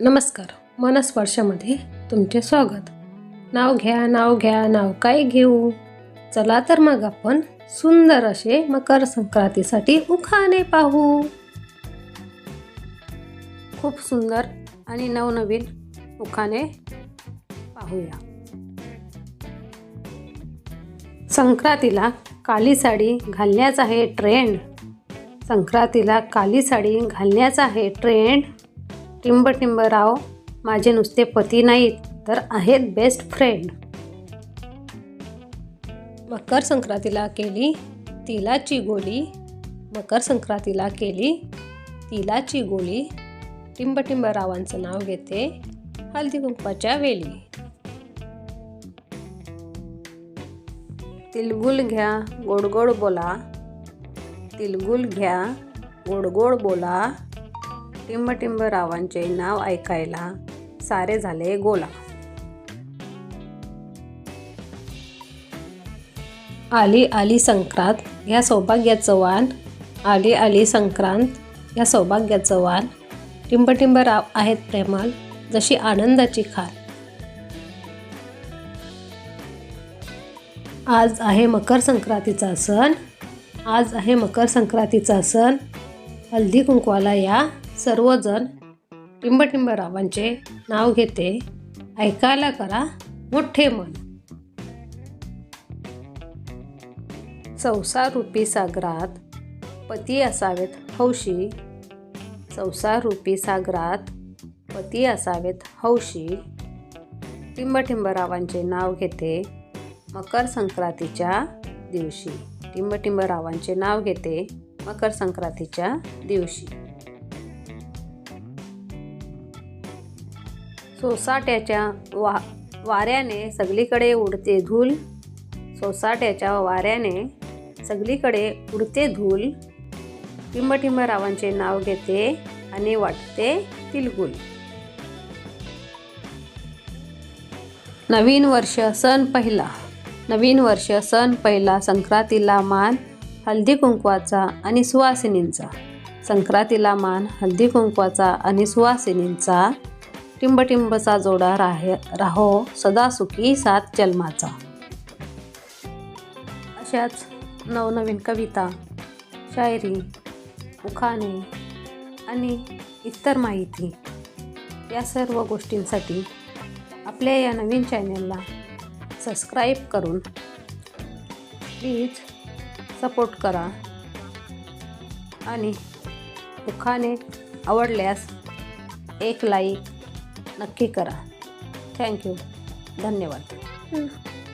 नमस्कार. मनस्पर्शामध्ये तुमचे स्वागत. नाव घ्या नाव घ्या नाव काय घेऊ? चला तर मग आपण सुंदर असे मकर संक्रांतीसाठी उखाणे पाहू. खूप सुंदर आणि नवनवीन उखाणे पाहूया. संक्रांतीला काली साडी घालण्याचा आहे ट्रेंड संक्रांतीला काली साडी घालण्याचा आहे ट्रेंड टिंब टिंबराव माझे नुसते पती नाहीत तर आहेत बेस्ट फ्रेंड मकर संक्रांतीला केली तिलाची गोली मकर संक्रांतीला केली तिलाची गोली टिंब टिंबरावांचं नाव घेते हळदी कुंकवाच्या वेली. तिलगुल घ्या गोड गोड बोला. तिलगुल घ्या गोड गोड बोला. टिंबटिंब रावांचे नाव ऐकायला सारे झाले गोला. आली आली संक्रांत या सौभाग्याचं वाण आली आली संक्रांत या सौभाग्याचं वाण टिंबटिंब राव आहेत प्रेमल जशी आनंदाची खाल. आज आहे मकर संक्रांतीचा सण. आज आहे मकर संक्रांतीचा सण. हल्दी कुंकवाला या. सर्वजण टिंब रावांचे नाव घेते. ऐकायला करा मोठे मन. संसारूपी सागरात पती असावेत हौशी. संसारूपी सागरात पती असावेत हौशी. टिंब नाव घेते मकर संक्रांतीच्या दिवशी. टिंबटिंबरावांचे नाव घेते मकर संक्रांतीच्या दिवशी. सोसाट्याच्या वा वाऱ्याने सगळीकडे उडते धूल. सोसाट्याच्या वाऱ्याने सगळीकडे उडते धूल. टिंब नाव घेते आणि वाटते तिलगुल. नवीन वर्ष सण पहिला. नवीन वर्ष सण पहिला संक्रांतीला मान हल्दी कुंकवाचा आणि सुवासिनींचा. संक्रांतीला मान हल्दी कुंकवाचा आणि सुवासिनींचा टिंबटिंबचा जोडा राहे राहो सदा सुखी सात जन्माचा. अशाच नवनवीन कविता शायरी उखाणे आणि इतर माहिती या सर्व गोष्टींसाठी आपल्या या नवीन चॅनलला सबस्क्राईब करून प्लीज सपोर्ट करा आणि उखाणे आवडल्यास एक लाईक नक्की करा. थँक्यू धन्यवाद.